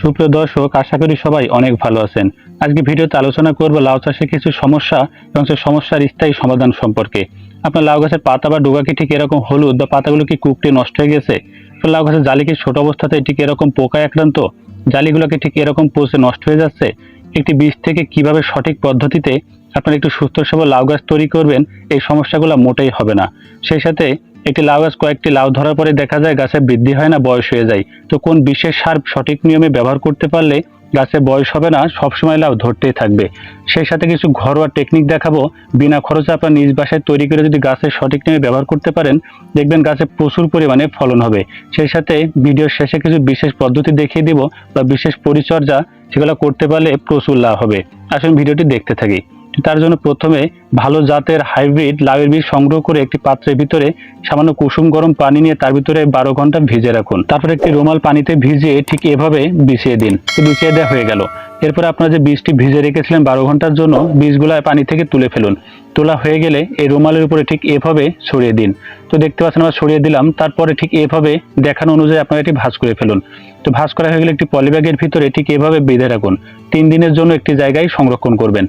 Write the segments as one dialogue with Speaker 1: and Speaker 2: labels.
Speaker 1: সুপ্রিয় দর্শক, আশা করি সবাই অনেক ভালো আছেন। আজকে ভিডিওতে আলোচনা করব লাউ চাষে কিছু সমস্যা এবং সেই সমস্যার স্থায়ী সমাধান সম্পর্কে। আপনার লাউ গাছের পাতা বা ডোগা কি ঠিক এরকম হলুদ বা পাতাগুলো কি কুকড়ে নষ্ট হয়ে গেছে? লাউ গাছের জালি কি ছোট অবস্থাতে ঠিক এরকম পোকায় আক্রান্ত? জালিগুলোকে ঠিক এরকম পচে নষ্ট হয়ে যাচ্ছে? একটি বীজ থেকে কীভাবে সঠিক পদ্ধতিতে আপনার একটু সুস্থ সবল লাউ গাছ তৈরি করবেন? এই সমস্যাগুলো মোটেই হবে না। সেই সাথে একটি লাউ গাছ কয়েকটি লাউ ধরার পরে দেখা যায় গাছের বৃদ্ধি হয় না, বয়স হয়ে যায়। তো কোন বিশেষ সার সঠিক নিয়মে ব্যবহার করতে পারলে গাছে বয়স হবে না, সবসময় লাউ ধরতেই থাকবে। সেই সাথে কিছু ঘরোয়া টেকনিক দেখাবো। বিনা খরচে আপনার নিজ বাসায় তৈরি করে যদি গাছের সঠিক নিয়মে ব্যবহার করতে পারেন, দেখবেন গাছে প্রচুর পরিমাণে ফলন হবে। সেই সাথে ভিডিওর শেষে কিছু বিশেষ পদ্ধতি দেখিয়ে দিব বা বিশেষ পরিচর্যা সেগুলো করতে পারলে প্রচুর লাভ হবে। আসুন ভিডিওটি দেখতে থাকি। তার জন্য প্রথমে ভালো জাতের হাইব্রিড লাউয়ের বীজ সংগ্রহ করে একটি পাত্রের ভিতরে সামান্য কুসুম গরম পানি নিয়ে তার ভিতরে বারো ঘণ্টা ভিজে রাখুন। তারপর একটি রুমাল পানিতে ভিজিয়ে ঠিক এভাবে বিছিয়ে দিন। বিছিয়ে দেওয়া হয়ে গেল। এরপর আপনার যে বীজটি ভিজে রেখেছিলেন বারো ঘণ্টার জন্য, বীজগুলা পানি থেকে তুলে ফেলুন। তোলা হয়ে গেলে এই রুমালের উপরে ঠিক এভাবে ছড়িয়ে দিন। তো দেখতে পাচ্ছেন আমরা ছড়িয়ে দিলাম। তারপরে ঠিক এভাবে দেখানো অনুযায়ী আপনারা এটি ভাঁজ করে ফেলুন। তো ভাঁজ করা হয়ে গেলে একটি পলিব্যাগের ভিতরে ঠিক এভাবে বেঁধে রাখুন। তিন দিনের জন্য একটি জায়গায় সংরক্ষণ করবেন।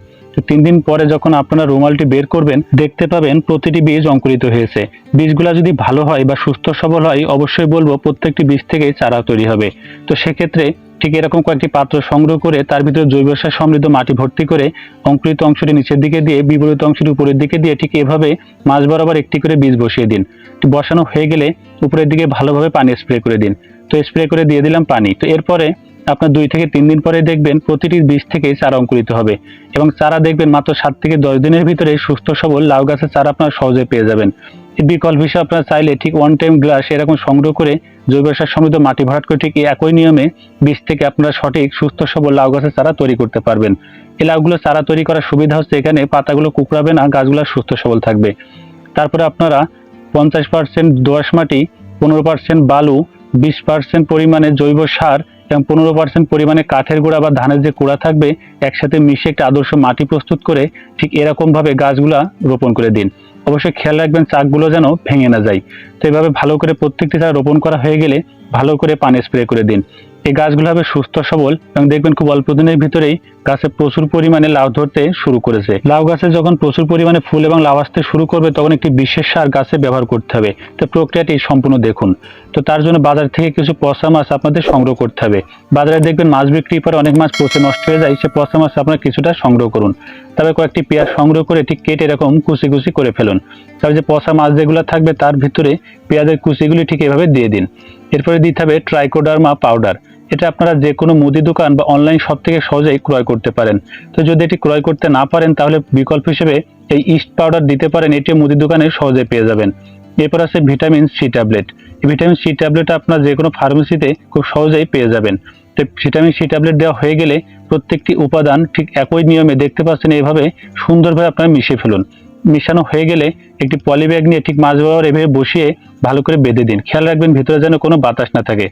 Speaker 1: তিন দিন পরে যখন আপনারা রুমালটি বের করবেন, দেখতে পাবেন প্রতিটি বীজ অঙ্কুরিত হয়েছে। বীজগুলা যদি ভালো হয় বা সুস্থ সবল হয়, অবশ্যই বলব প্রত্যেকটি বীজ থেকে চারা তৈরি হবে। তো সেক্ষেত্রে ঠিক এরকম কয়েকটি পাত্র সংগ্রহ করে তার ভিতরে জৈব সার সমৃদ্ধ মাটি ভর্তি করে অঙ্কুরিত অংশটি নিচের দিকে দিয়ে বিপরীত অংশটি উপরের দিকে দিয়ে ঠিক এভাবে মাঝ বরাবর একটি করে বীজ বসিয়ে দিন। তো বসানো হয়ে গেলে উপরের দিকে ভালোভাবে পানি স্প্রে করে দিন। তো স্প্রে করে দিয়ে দিলাম পানি। তো এরপরে আপনার দুই থেকে তিন দিন পরে দেখবেন প্রতিটি বীজ থেকে চারা অঙ্কুরিত হবে এবং চারা দেখবেন মাত্র সাত থেকে দশ দিনের ভিতরে সুস্থ সবল লাউ গাছের চারা আপনার সহজে পেয়ে যাবেন। বিকল্প হিসেবে আপনারা চাইলে ঠিক ওয়ান টাইম গ্লাস এরকম সংগ্রহ করে জৈব সার সমৃদ্ধ মাটি ভরাট করে ঠিক একই নিয়মে বীজ থেকে আপনারা সঠিক সুস্থ সবল লাউ গাছের চারা তৈরি করতে পারবেন। এই লাউগুলো চারা তৈরি করার সুবিধা হচ্ছে এখানে পাতাগুলো কুকড়াবে না গাছগুলো সুস্থ সবল থাকবে। তারপরে আপনারা পঞ্চাশ পার্সেন্ট দোআঁশ মাটি, পনেরো পার্সেন্ট বালু, বিশ পার্সেন্ট পরিমাণে জৈব সার এবং পনেরো পার্সেন্ট পরিমাণে কাঠের গোড়া বা ধানের যে কুড়া থাকবে, একসাথে মিশে একটা আদর্শ মাটি প্রস্তুত করে ঠিক এরকমভাবে গাছগুলা রোপণ করে দিন। অবশ্যই খেয়াল রাখবেন চাকগুলো যেন ভেঙে না যায়। তো এভাবে ভালো করে প্রত্যেকটি চারা রোপণ করা হয়ে গেলে ভালো করে পানি স্প্রে করে দিন। এই গাছগুলো হবে সুস্থ সবল এবং দেখবেন খুব অল্প দিনের ভিতরেই গাছে প্রচুর পরিমাণে লাউ ধরতে শুরু করেছে। লাউ গাছে যখন প্রচুর পরিমাণে ফুল এবং লাউ আসতে শুরু করবে, তখন একটি বিশেষ সার গাছে ব্যবহার করতে হবে। তো প্রক্রিয়াটি সম্পূর্ণ দেখুন। তো তার জন্য বাজার থেকে কিছু পচা মাছ আপনাদের সংগ্রহ করতে হবে। বাজারে দেখবেন মাছ বিক্রির পরে অনেক মাছ পচে নষ্ট হয়ে যায়, সে পচা মাছ আপনারা কিছুটা সংগ্রহ করুন। তবে কয়েকটি পেঁয়াজ সংগ্রহ করে ঠিক কেটে এরকম কুচি কুচি করে ফেলুন। তবে যে পচা মাছ যেগুলো থাকবে তার ভিতরে পেঁয়াজের কুচিগুলি ঠিক এভাবে দিয়ে দিন। এরপরে দিতে হবে ট্রাইকোডার্মা পাউডার। এটা আপনারা যে কোনো মুদি দোকান বা অনলাইন শপ থেকে সহজেই ক্রয় করতে পারেন। তো যদি এটি ক্রয় করতে না পারেন, তাহলে বিকল্প হিসেবে এই ইস্ট পাউডার দিতে পারেন, এটি মুদি দোকানে সহজে পেয়ে যাবেন। এরপর আছে ভিটামিন সি ট্যাবলেট এই ভিটামিন সি ট্যাবলেট আপনার যে কোনো ফার্মেসিতে খুব সহজেই পেয়ে যাবেন। তো ভিটামিন সি ট্যাবলেট দেওয়া হয়ে গেলে প্রত্যেকটি উপাদান ঠিক একই নিয়মে দেখতে পাচ্ছেন, এইভাবে সুন্দরভাবে আপনারা মিশিয়ে ফেলুন। মিশানো হয়ে গেলে একটি পলিব্যাগ নিয়ে ঠিক মাঝ বরাবর এভাবে বসিয়ে ভালো করে বেঁধে দিন। খেয়াল রাখবেন ভিতরে যেন কোনো বাতাস না থাকে।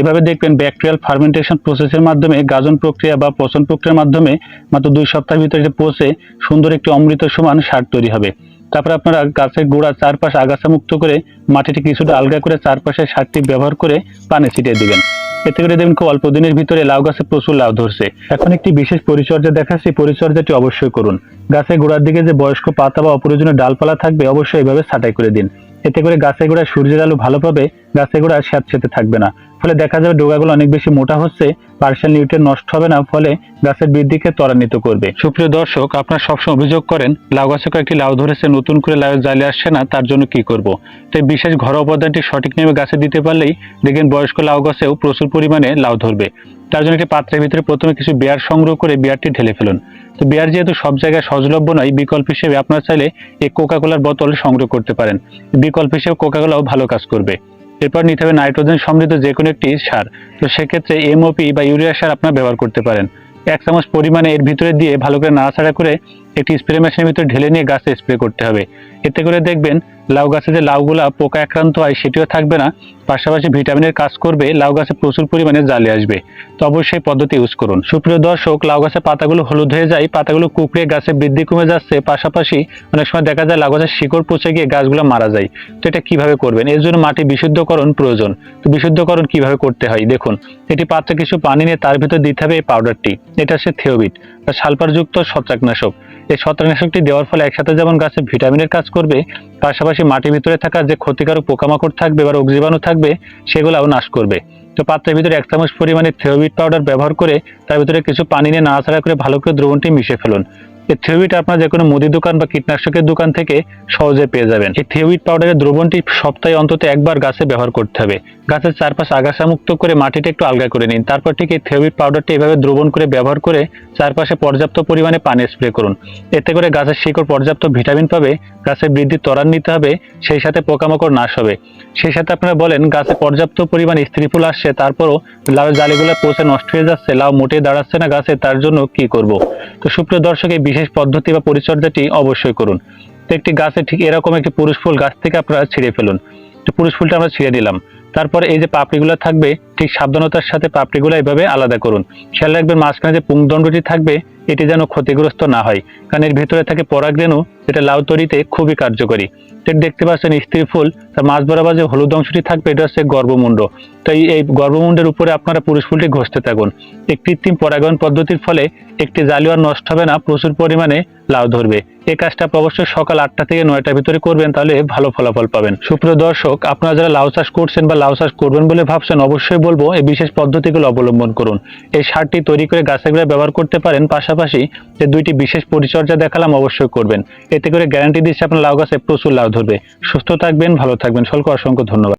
Speaker 1: এভাবে দেখবেন ব্যাকটেরিয়াল ফার্মেন্টেশন প্রসেসের মাধ্যমে গাজন প্রক্রিয়া বা পচন প্রক্রিয়ার মাধ্যমে মাত্র দুই সপ্তাহের ভিতরে পচে সুন্দর একটি অমৃত সমান সার তৈরি হবে। তারপর আপনারা গাছের গোড়া চারপাশ আগাছা মুক্ত করে মাটিটি কিছুটা আলগা করে চারপাশে সারটি ব্যবহার করে পানি ছিটিয়ে দিবেন। এতে করে দেখবেন খুব অল্প দিনের ভিতরে লাউ গাছে প্রচুর লাউ ধরছে। এখন একটি বিশেষ পরিচর্যা দেখা সেই পরিচর্যাটি অবশ্যই করুন। গাছের গোড়ার দিকে যে বয়স্ক পাতা বা অপ্রয়োজনীয় ডালপালা থাকবে, অবশ্যই এভাবে ছাঁটাই করে দিন। এতে করে গাছের গোড়ায় সূর্যের আলো ভালোভাবে গাছের গোড়ায় স্যাঁতসেঁতে থাকবে না। ফলে দেখা যাবে ডোগাগুলো অনেক বেশি মোটা হচ্ছে পার্শিয়াল নিউট্রিয়েন্ট নষ্ট হবে না, ফলে গাছের বৃদ্ধিকে ত্বরান্বিত করবে। সুপ্রিয় দর্শক, আপনার সবসময় অভিযোগ করেন, লাউ গাছে কয়েকটি লাউ ধরেছে, নতুন করে লাউ জালে আসছে না, তার জন্য কি করব? তো বিশেষ ঘরোয়া উপাদানটি সঠিক নিয়মে গাছে দিতে পারলেই দেখবেন বয়স্ক লাউ গাছেও প্রচুর পরিমাণে লাউ ধরবে। তার জন্য একটি পাত্রের ভিতরে প্রথমে কিছু বেয়ার সংগ্রহ করে বিয়ারটি ঢেলে ফেলুন। তো বিয়ার যেহেতু সব জায়গায় সহজলভ্য নয়, বিকল্প হিসেবে আপনারা চাইলে এই কোকাকোলার বোতল সংগ্রহ করতে পারেন। বিকল্প হিসেবে কোকাকোলাও ভালো কাজ করবে। এরপর নিতে হবে নাইট্রোজেন সমৃদ্ধ যে কোনো একটি সার। তো সেক্ষেত্রে এমওপি বা ইউরিয়া সার আপনার ব্যবহার করতে পারেন। এক চামচ পরিমাণে এর ভিতরে দিয়ে ভালো করে নাড়াচাড়া করে একটি স্প্রে মেশিনের ভিতরে ঢেলে নিয়ে গাছে স্প্রে করতে হবে। এতে করে দেখবেন লাউ গাছে যে লাউগুলা পোকা আক্রান্ত হয় সেটিও থাকবে না। পাশাপাশি ভিটামিনের কাজ করবে, লাউ গাছে প্রচুর পরিমাণে জালে আসবে। তো অবশ্যই পদ্ধতি ইউজ করুন। সুপ্রিয় দর্শক, লাউ গাছের পাতাগুলো হলুদ হয়ে যায়, পাতাগুলো কুকড়ে গাছে বৃদ্ধি কমে যাচ্ছে। পাশাপাশি অনেক সময় দেখা যায় লাউ গাছের শিকড় পচে গিয়ে গাছগুলো মারা যায়। তো এটা কীভাবে করবেন? এর জন্য মাটি বিশুদ্ধকরণ প্রয়োজন। তো বিশুদ্ধকরণ কীভাবে করতে হয়? দেখুন, এটি পাত্রে কিছু পানি নিয়ে তার ভিতর দিতে হবে এই পাউডারটি এটা হচ্ছে থেওবিট সালফারযুক্ত ছত্রাকনাশক। এই ছত্রাকনাশকটি দেওয়ার ফলে একসাথে যেমন গাছে ভিটামিনের কাজ করবে, পাশাপাশি মাটির ভিতরে থাকা যে ক্ষতিকারক পোকামাকড় থাকবে বা রোগ জীবাণু থাকবে, সেগুলোও নাশ করবে। তো পাত্রের ভিতরে এক চামচ পরিমাণে থেওবিট পাউডার ব্যবহার করে তার ভিতরে কিছু পানি নিয়ে নাড়াচাড়া করে ভালো করে দ্রবণটি মিশিয়ে ফেলুন। এই থিওবিট আপনার যে কোনো মুদি দোকান বা কীটনাশকের দোকান থেকে সহজে পেয়ে যাবেন। এই থিওবিট পাউডারের দ্রবণটি সপ্তাহে অন্তত একবার গাছে ব্যবহার করতে হবে। গাছের চারপাশ আগাছা মুক্ত করে মাটিটা একটু আলগা করে নিন। তারপর ঠিক এই থিওবিট পাউডারটি এভাবে দ্রবণ করে ব্যবহার করে চারপাশে পর্যাপ্ত পরিমাণে পানি স্প্রে করুন। এতে করে গাছের শিকড় পর্যাপ্ত ভিটামিন পাবে, গাছের বৃদ্ধি ত্বরান্বিত হবে, সেই সাথে পোকামাকড় নাশ হবে। সেই সাথে আপনারা বলেন, গাছে পর্যাপ্ত পরিমাণ স্ত্রী ফুল আসছে, তারপরও লাউ জালিগুলো পচে নষ্ট হয়ে যাচ্ছে, লাউ মোটে দাঁড়াচ্ছে না গাছে, তার জন্য কি করব? তো সুপ্রিয় দর্শক, এই বিশেষ পদ্ধতি বা পরিচর্যাটি অবশ্যই করুন। তো একটি গাছে ঠিক এরকম একটি পুরুষ ফুল গাছ থেকে আপনারা ছিঁড়ে ফেলুন। পুরুষ ফুলটা আমরা ছিঁড়ে দিলাম। তারপর এই যে পাপড়িগুলো থাকবে, ঠিক সাবধানতার সাথে পাপড়িগুলো এইভাবে আলাদা করুন। খেয়াল রাখবেন, মাঝখানে যে পুংদণ্ডটি থাকবে, এটি যেন ক্ষতিগ্রস্ত না হয়। কারণ এর ভিতরে থাকে পরাগরেণু, যেটা লাউ তৈরিতে খুবই কার্যকরী। তো দেখতে পাচ্ছেন স্ত্রী ফুল, তার মাঝ বরাবর যে হলুদ অংশটি থাকবে, এটা হচ্ছে গর্ভমুণ্ড। তো এই গর্ভমুণ্ডের উপরে আপনারা পুরুষ ফুলটি ঘষতে থাকুন। এই কৃত্রিম পরাগায়ন পদ্ধতির ফলে একটি জালি আর নষ্ট হবে না, প্রচুর পরিমাণে লাউ ধরবে। এই কাজটা অবশ্যই সকাল আটটা থেকে নয়টার ভিতরে করবেন, তাহলে ভালো ফলাফল পাবেন। সুপ্রিয় দর্শক, আপনারা যারা লাউ চাষ করছেন বা লাউ চাষ করবেন বলে ভাবছেন, অবশ্যই বলব এই বিশেষ পদ্ধতিগুলো অবলম্বন করুন। এই সারটি তৈরি করে গাছে গুঁড়ায় ব্যবহার করতে পারেন, পাশাপাশি যে দুইটি বিশেষ পরিচর্যা দেখালাম অবশ্যই করবেন। এতে করে গ্যারান্টি দিচ্ছে আপনার লাউ গাছে প্রচুর লাউ ধরবে। সুস্থ থাকবেন, ভালো থাকবেন। সকলকে অসংখ্য ধন্যবাদ।